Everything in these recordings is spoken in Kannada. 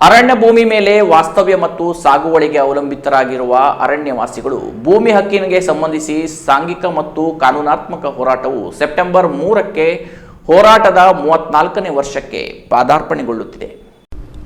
ಅರಣ್ಯ ಭೂಮಿ ಮೇಲೆ ವಾಸ್ತವ್ಯ ಮತ್ತು ಸಾಗುವಳಿಗೆ ಅವಲಂಬಿತರಾಗಿರುವ ಅರಣ್ಯವಾಸಿಗಳು ಭೂಮಿ ಹಕ್ಕಿನಿಗೆ ಸಂಬಂಧಿಸಿ ಸಾಂಘಿಕ ಮತ್ತು ಕಾನೂನಾತ್ಮಕ ಹೋರಾಟವು ಸೆಪ್ಟೆಂಬರ್ ಮೂರಕ್ಕೆ ಹೋರಾಟದ ಮೂವತ್ನಾಲ್ಕನೇ ವರ್ಷಕ್ಕೆ ಪಾದಾರ್ಪಣೆಗೊಳ್ಳುತ್ತಿದೆ.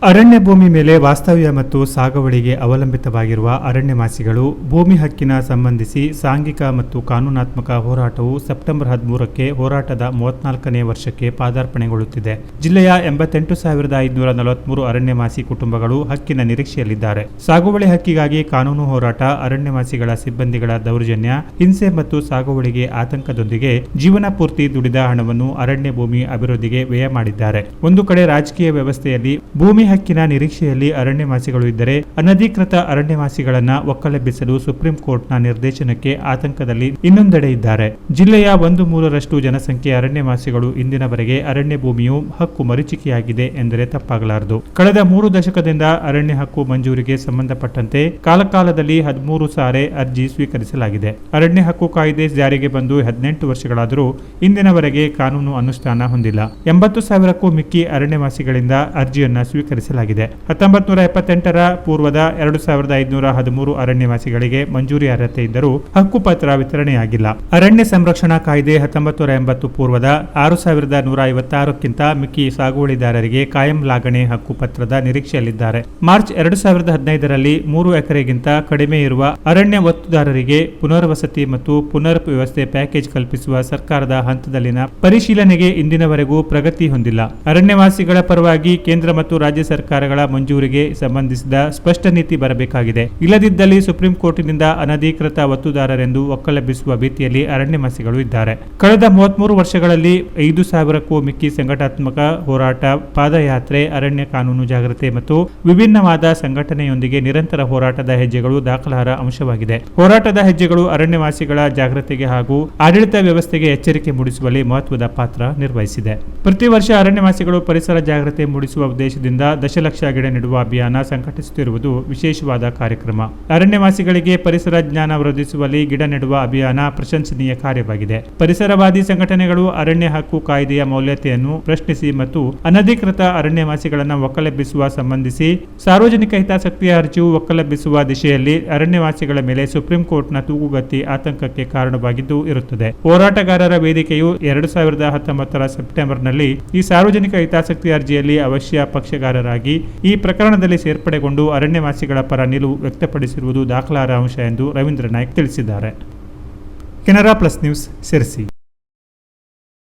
ಅರಣ್ಯ ಭೂಮಿ ಮೇಲೆ ವಾಸ್ತವ್ಯ ಮತ್ತು ಸಾಗುವಳಿಗೆ ಅವಲಂಬಿತವಾಗಿರುವ ಅರಣ್ಯವಾಸಿಗಳು ಭೂಮಿ ಹಕ್ಕಿನ ಸಂಬಂಧಿಸಿ ಸಾಂಘಿಕ ಮತ್ತು ಕಾನೂನಾತ್ಮಕ ಹೋರಾಟವು ಸೆಪ್ಟೆಂಬರ್ ಹದಿಮೂರಕ್ಕೆ ಹೋರಾಟದ ಮೂವತ್ನಾಲ್ಕನೇ ವರ್ಷಕ್ಕೆ ಪಾದಾರ್ಪಣೆಗೊಳ್ಳುತ್ತಿದೆ. ಜಿಲ್ಲೆಯ ಎಂಬತ್ತೆಂಟು ಸಾವಿರದ ಐದುನೂರ ನಲವತ್ಮೂರು ಅರಣ್ಯವಾಸಿ ಕುಟುಂಬಗಳು ಹಕ್ಕಿನ ನಿರೀಕ್ಷೆಯಲ್ಲಿದ್ದಾರೆ. ಸಾಗುವಳಿ ಹಕ್ಕಿಗಾಗಿ ಕಾನೂನು ಹೋರಾಟ, ಅರಣ್ಯವಾಸಿಗಳ ಸಿಬ್ಬಂದಿಗಳ ದೌರ್ಜನ್ಯ, ಹಿಂಸೆ ಮತ್ತು ಸಾಗುವಳಿಗೆ ಆತಂಕದೊಂದಿಗೆ ಜೀವನ ಪೂರ್ತಿ ದುಡಿದ ಹಣವನ್ನು ಅರಣ್ಯ ಭೂಮಿ ಅಭಿವೃದ್ಧಿಗೆ ವ್ಯಯ ಮಾಡಿದ್ದಾರೆ. ಒಂದು ಕಡೆ ರಾಜಕೀಯ ವ್ಯವಸ್ಥೆಯಲ್ಲಿ ಭೂಮಿ ಹಕ್ಕಿನ ನಿರೀಕ್ಷೆಯಲ್ಲಿ ಅರಣ್ಯವಾಸಿಗಳು ಇದ್ದರೆ ಅನಧಿಕೃತ ಅರಣ್ಯವಾಸಿಗಳನ್ನ ಒಕ್ಕಲೆಬ್ಬಿಸಲು ಸುಪ್ರೀಂ ಕೋರ್ಟ್ನ ನಿರ್ದೇಶನಕ್ಕೆ ಆತಂಕದಲ್ಲಿ ಇನ್ನೊಂದೆಡೆ ಇದ್ದಾರೆ. ಜಿಲ್ಲೆಯ ಒಂದು ಮೂರರಷ್ಟು ಜನಸಂಖ್ಯೆ ಅರಣ್ಯವಾಸಿಗಳು ಇಂದಿನವರೆಗೆ ಅರಣ್ಯ ಭೂಮಿಯು ಹಕ್ಕು ಮರೀಚಿಕೆಯಾಗಿದೆ ಎಂದರೆ ತಪ್ಪಾಗಲಾರದು. ಕಳೆದ ಮೂರು ದಶಕದಿಂದ ಅರಣ್ಯ ಹಕ್ಕು ಮಂಜೂರಿಗೆ ಸಂಬಂಧಪಟ್ಟಂತೆ ಕಾಲಕಾಲದಲ್ಲಿ ಹದಿಮೂರು ಸಾರೆ ಅರ್ಜಿ ಸ್ವೀಕರಿಸಲಾಗಿದೆ. ಅರಣ್ಯ ಹಕ್ಕು ಕಾಯ್ದೆ ಜಾರಿಗೆ ಬಂದು ಹದಿನೆಂಟು ವರ್ಷಗಳಾದರೂ ಇಂದಿನವರೆಗೆ ಕಾನೂನು ಅನುಷ್ಠಾನ ಹೊಂದಿಲ್ಲ. ಎಂಬತ್ತು ಸಾವಿರಕ್ಕೂ ಮಿಕ್ಕಿ ಅರಣ್ಯವಾಸಿಗಳಿಂದ ಅರ್ಜಿಯನ್ನ ಸ್ವೀಕರಿಸಲಾಗಿದೆ ಹತ್ತೊಂಬತ್ತು ನೂರ ಎಪ್ಪತ್ತೆಂಟರ ಪೂರ್ವದ ಎರಡು ಸಾವಿರದ ಐದುನೂರ ಹದಿಮೂರು ಅರಣ್ಯವಾಸಿಗಳಿಗೆ ಮಂಜೂರಿ ಅರ್ಹತೆ ಇದ್ದರೂ ಹಕ್ಕುಪತ್ರ ವಿತರಣೆಯಾಗಿಲ್ಲ. ಅರಣ್ಯ ಸಂರಕ್ಷಣಾ ಕಾಯ್ದೆ ಹತ್ತೊಂಬತ್ತು ನೂರ ಎಂಬತ್ತು ಪೂರ್ವದ ಆರು ಸಾವಿರದ ನೂರ ಐವತ್ತಾರಕ್ಕಿಂತ ಮಿಕ್ಕಿ ಸಾಗುವಳಿದಾರರಿಗೆ ಕಾಯಂ ಲಾಗಣೆ ಹಕ್ಕುಪತ್ರದ ನಿರೀಕ್ಷೆಯಲ್ಲಿದ್ದಾರೆ. ಮಾರ್ಚ್ ಎರಡು ಸಾವಿರದ ಹದಿನೈದರಲ್ಲಿ ಮೂರು ಎಕರೆಗಿಂತ ಕಡಿಮೆ ಇರುವ ಅರಣ್ಯ ಒತ್ತುದಾರರಿಗೆ ಪುನರ್ವಸತಿ ಮತ್ತು ಪುನರ್ ವ್ಯವಸ್ಥೆ ಪ್ಯಾಕೇಜ್ ಕಲ್ಪಿಸುವ ಸರ್ಕಾರದ ಹಂತದಲ್ಲಿನ ಪರಿಶೀಲನೆಗೆ ಇಂದಿನವರೆಗೂ ಪ್ರಗತಿ ಹೊಂದಿಲ್ಲ. ಅರಣ್ಯವಾಸಿಗಳ ಪರವಾಗಿ ಕೇಂದ್ರ ಮತ್ತು ರಾಜ್ಯ ಸರ್ಕಾರಗಳ ಮಂಜೂರಿಗೆ ಸಂಬಂಧಿಸಿದ ಸ್ಪಷ್ಟ ನೀತಿ ಬರಬೇಕಾಗಿದೆ. ಇಲ್ಲದಿದ್ದಲ್ಲಿ ಸುಪ್ರೀಂ ಕೋರ್ಟಿನಿಂದ ಅನಧಿಕೃತ ಒತ್ತುದಾರರೆಂದು ಒಕ್ಕಲೆಬ್ಬಿಸುವ ಭೀತಿಯಲ್ಲಿ ಅರಣ್ಯವಾಸಿಗಳು ಇದ್ದಾರೆ. ಕಳೆದ ಮೂವತ್ಮೂರು ವರ್ಷಗಳಲ್ಲಿ ಐದು ಸಾವಿರಕ್ಕೂ ಮಿಕ್ಕಿ ಸಂಘಟನಾತ್ಮಕ ಹೋರಾಟ, ಪಾದಯಾತ್ರೆ, ಅರಣ್ಯ ಕಾನೂನು ಜಾಗೃತಿ ಮತ್ತು ವಿಭಿನ್ನವಾದ ಸಂಘಟನೆಯೊಂದಿಗೆ ನಿರಂತರ ಹೋರಾಟದ ಹೆಜ್ಜೆಗಳು ದಾಖಲಾರ ಅಂಶವಾಗಿದೆ. ಹೋರಾಟದ ಹೆಜ್ಜೆಗಳು ಅರಣ್ಯವಾಸಿಗಳ ಜಾಗೃತಿಗೆ ಹಾಗೂ ಆಡಳಿತ ವ್ಯವಸ್ಥೆಗೆ ಎಚ್ಚರಿಕೆ ಮೂಡಿಸುವಲ್ಲಿ ಮಹತ್ವದ ಪಾತ್ರ ನಿರ್ವಹಿಸಿದೆ. ಪ್ರತಿ ವರ್ಷ ಅರಣ್ಯವಾಸಿಗಳು ಪರಿಸರ ಜಾಗೃತಿ ಮೂಡಿಸುವ ಉದ್ದೇಶದಿಂದ ದಶಲಕ್ಷ ಗಿಡ ನೆಡುವ ಅಭಿಯಾನ ಸಂಘಟಿಸುತ್ತಿರುವುದು ವಿಶೇಷವಾದ ಕಾರ್ಯಕ್ರಮ. ಅರಣ್ಯವಾಸಿಗಳಿಗೆ ಪರಿಸರ ಜ್ಞಾನ ವೃದ್ಧಿಸುವಲ್ಲಿ ಗಿಡ ನೆಡುವ ಅಭಿಯಾನ ಪ್ರಶಂಸನೀಯ ಕಾರ್ಯವಾಗಿದೆ. ಪರಿಸರವಾದಿ ಸಂಘಟನೆಗಳು ಅರಣ್ಯ ಹಕ್ಕು ಕಾಯ್ದೆಯ ಮೌಲ್ಯತೆಯನ್ನು ಪ್ರಶ್ನಿಸಿ ಮತ್ತು ಅನಧಿಕೃತ ಅರಣ್ಯವಾಸಿಗಳನ್ನು ಒಕ್ಕಲೆಬ್ಬಿಸುವ ಸಂಬಂಧಿಸಿ ಸಾರ್ವಜನಿಕ ಹಿತಾಸಕ್ತಿಯ ಅರ್ಜಿಯು ಒಕ್ಕಲೆಬ್ಬಿಸುವ ದಿಶೆಯಲ್ಲಿ ಅರಣ್ಯವಾಸಿಗಳ ಮೇಲೆ ಸುಪ್ರೀಂ ಕೋರ್ಟ್ನ ತೂಗುಗತ್ತಿ ಆತಂಕಕ್ಕೆ ಕಾರಣವಾಗಿದ್ದು ಇರುತ್ತದೆ. ಹೋರಾಟಗಾರರ ವೇದಿಕೆಯು ಎರಡು ಸಾವಿರದ ಹತ್ತೊಂಬತ್ತರ ಸೆಪ್ಟೆಂಬರ್ನಲ್ಲಿ ಈ ಸಾರ್ವಜನಿಕ ಹಿತಾಸಕ್ತಿ ಅರ್ಜಿಯಲ್ಲಿ ಅವಶ್ಯ ಪಕ್ಷಗಾರರಾಗಿ ಈ ಪ್ರಕರಣದಲ್ಲಿ ಸೇರ್ಪಡೆಗೊಂಡು ಅರಣ್ಯವಾಸಿಗಳ ಪರ ನಿಲುವು ವ್ಯಕ್ತಪಡಿಸಿರುವುದು ದಾಖಲಾರ ಅಂಶ ಎಂದು ರವೀಂದ್ರ ನಾಯ್ಕ್ ತಿಳಿಸಿದ್ದಾರೆ. Canara plus news Sirsi